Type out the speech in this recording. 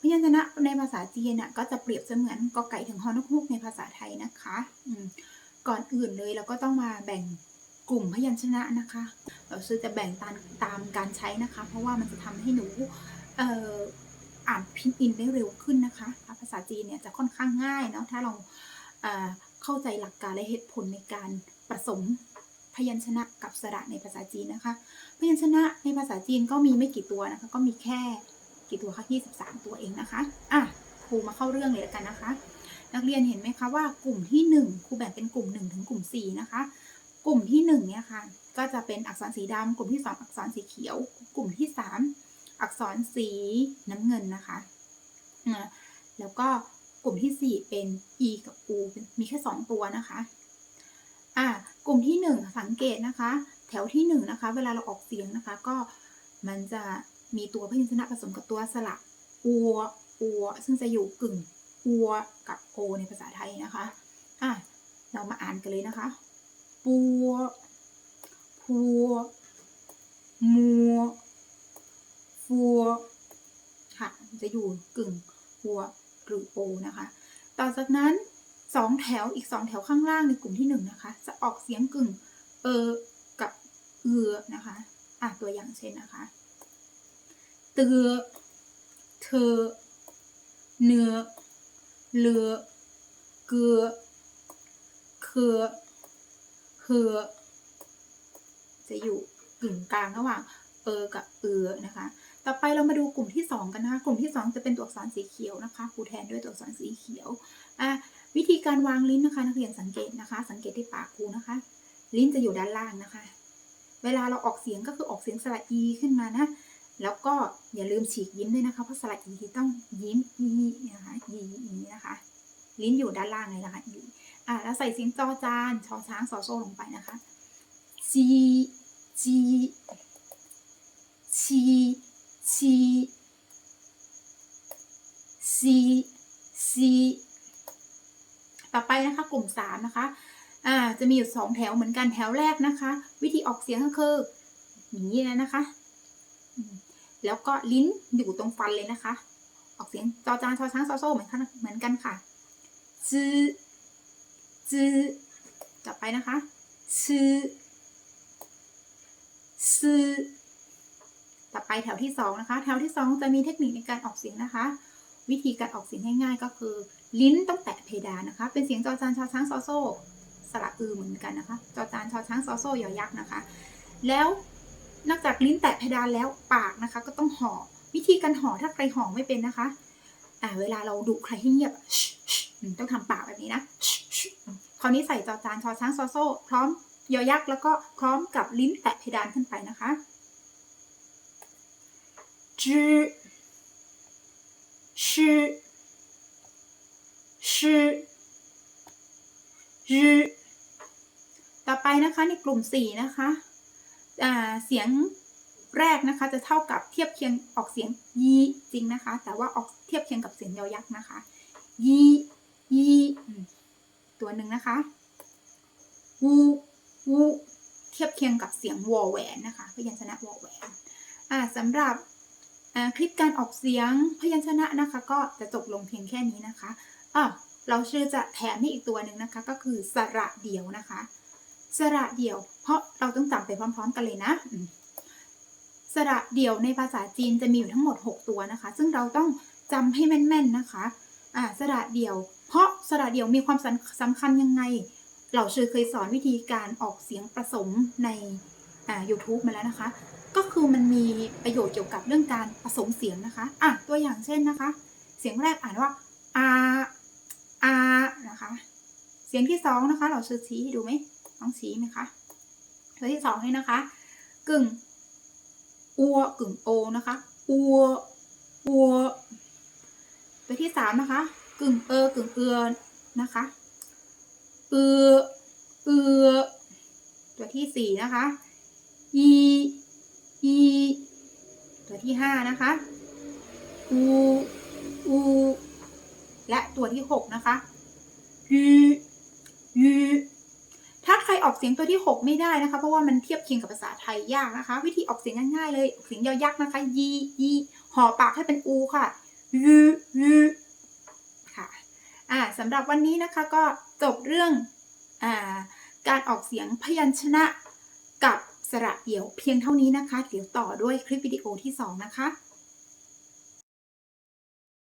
พยัญชนะในภาษาจีนน่ะก็จะเปรียบเสมือนกอไก่ถึงฮอนกฮูกในภาษาไทยนะคะก่อนอื่นเลยเราก็ต้องมาแบ่งกลุ่มพยัญชนะนะคะ เราซื้อจะแบ่งตามตามการใช้นะคะ เพราะว่ามันจะทำให้หนูเอ่ออ่านพินอินได้เร็วขึ้นนะคะ ภาษาจีนเนี่ยจะค่อนข้างง่ายเนาะถ้าเราเอ่อเข้าใจหลักการและเหตุผลในการผสมพยัญชนะกับสระในภาษาจีนนะคะ พยัญชนะในภาษาจีนก็มีไม่กี่ตัวนะคะ ก็มีแค่ กี่ตัวคะ23 ตัวเองนะคะ อะครูมาเข้าเรื่องเลยล้วกันนะคะ นักเรียนเห็นไหมคะว่ากลุ่มที่ 1 ครูแบ่งเป็นกลุ่ม 1 ถึงกลุ่ม 4 นะคะ กลุ่มที่1เนี่ยค่ะ ก็จะเป็นอักษรสีดำกลุ่มที่ 2 อักษรสีเขียว กลุ่มที่ 3 อักษรสีน้ำเงินนะคะนะแล้วก็กลุ่มที่ 4 เป็น e กับ u มีแค่ 2 ตัวนะคะอะกลุ่มที่ 1 สังเกตนะคะ แถวที่ 1 นะคะ เวลาเราออกเสียงนะคะ ก็มันจะ มีตัวพยัญชนะผสมกับตัวสระอัวอัวซึ่งจะอยู่กึ่งอัวกับโอในภาษาไทยนะคะอะเรามาอ่านกันเลยนะคะ ปัว พัว มัว ฟัว ค่ะ จะอยู่กึ่งหัวหรือโอนะคะ ต่อจากนั้นสองแถวอีกสองแถวข้างล่างในกลุ่มที่หนึ่งนะคะ จะออกเสียงกึ่ง เออ กับเอือนะคะ อะตัวอย่างเช่นนะคะ ตือ เธอ เนื้อ เลือ เกือ เคือเคือ จะอยู่กึ่งกลางระหว่างเออกับเอือนะคะ ต่อไปเรามาดูกลุ่มที่ 2 กันนะคะ กลุ่มที่ 2 จะเป็นตัวอักษรสีเขียวนะคะครูแทนด้วยตัวอักษรสีเขียวอะวิธีการวางลิ้นนะคะ นักเรียนสังเกตนะคะ สังเกตที่ปากครูนะคะ ลิ้นจะอยู่ด้านล่างนะคะ เวลาเราออกเสียงก็คือออกเสียงสระอีขึ้นมานะ แล้วก็อย่าลืมฉีกยิ้มด้วยนะคะ เพราะสระอีที่ต้องยิ้มอีนะคะยีอย่างนี้นะคะ ลิ้นอยู่ด้านล่างเลยนะคะอีอะแล้วใส่เสียงจอจานชอช้างซอโซลงไปนะคะจีจีชีชีซีซีต่อไปนะคะกลุ่มสามนะคะ อ่า จะมีอยู่สองแถวเหมือนกันแถวแรกนะคะ วิธีออกเสียงก็คืออย่างนี้เลยนะคะ แล้วก็ลิ้นอยู่ตรงฟันเลยนะคะ ออกเสียงจอจานชอช้างซอโซ่เหมือนกันเหมือนกันค่ะจื้อจื้อต่อไปนะคะชื่อซื้อต่อไปแถวที่สองนะคะ แถวที่สองจะมีเทคนิคในการออกเสียงนะคะ วิธีการออกเสียงง่ายๆ ก็คือ ลิ้นต้องแตะเพดานนะคะ เป็นเสียงจอจานชอช้างซอโซ่สระอือเหมือนกันนะคะ จอจานชอช้างซอโซ่ยอยักษ์นะคะ แล้ว นอกจากลิ้นแตะเพดานแล้วปากนะคะ ก็ต้องห่อวิธีการห่อถ้าใครห่อไม่เป็นนะคะอ่าเวลาเราดุใครให้เงียบต้องทำปากแบบนี้นะคราวนี้ใส่จอจานชอช้างซอโซ่ พร้อมยอยักษ์แล้วก็พร้อมกับลิ้นแตะเพดานขึ้นไปนะคะจื้อชื่อชื่อยือต่อไปนะคะในกลุ่มสี่นะคะ เสียงแรกนะคะจะเท่ากับเทียบเคียงออกเสียงยีจริงนะคะ แต่ว่าออกเทียบเคียงกับเสียงยอยักษ์นะคะยียีอืมตัวหนึ่งนะคะวูวูเทียบเคียงกับเสียงวอแหวนนะคะพยัญชนะวอแหวนอ่าสำหรับอ่าคลิปการออกเสียงพยัญชนะนะคะ ก็จะจบลงเพียงแค่นี้นะคะอ่าเราชื่อจะแถมให้อีกตัวหนึ่งนะคะ ก็คือสระเดี่ยวนะคะ สระเดี่ยว เพราะเราต้องจำไปพร้อม ๆ กันเลยนะอืมสระเดี่ยวในภาษาจีนจะมีอยู่ทั้งหมด 6 ตัวนะคะ ซึ่งเราต้องจำให้แม่นๆนะคะอ่าสระเดี่ยว เพราะสระเดี่ยวมีความสำสำคัญยังไง เราชื่อเคยสอนวิธีการออกเสียงผสมในอ่า YouTube มาแล้วนะคะ ก็คือมันมีประโยชน์เกี่ยวกับเรื่องการผสมเสียงนะคะอะตัวอย่างเช่นนะคะ เสียงแรกอ่านว่าอาอานะคะ เสียงที่สองนะคะ เราชื่อชี้ให้ดูไหม น้องชี้ไหมคะตัวที่สองนี่นะคะ กึ่งอัวกึ่งโอนะคะอัวอัวตัวที่สามนะคะ กึ่งเออกึ่งเอือนะคะเอือเอือตัวที่สี่นะคะอีอีตัวที่ห้านะคะอูอูและตัวที่หกนะคะยูยู ออกเสียงตัวที่ 6 ไม่ได้นะคะ เพราะว่ามันเทียบเคียงกับภาษาไทยยากนะคะ วิธีออกเสียงง่ายๆเลยออกเสียงยอยักษ์นะคะยียีห่อปากให้เป็นอูค่ะยูยูค่ะอ่าสำหรับวันนี้นะคะก็จบเรื่องอ่าการออกเสียงพยัญชนะกับสระเอี่ยวเพียงเท่านี้นะคะ เดี๋ยวต่อด้วยคลิปวิดีโอที่ 2 นะคะ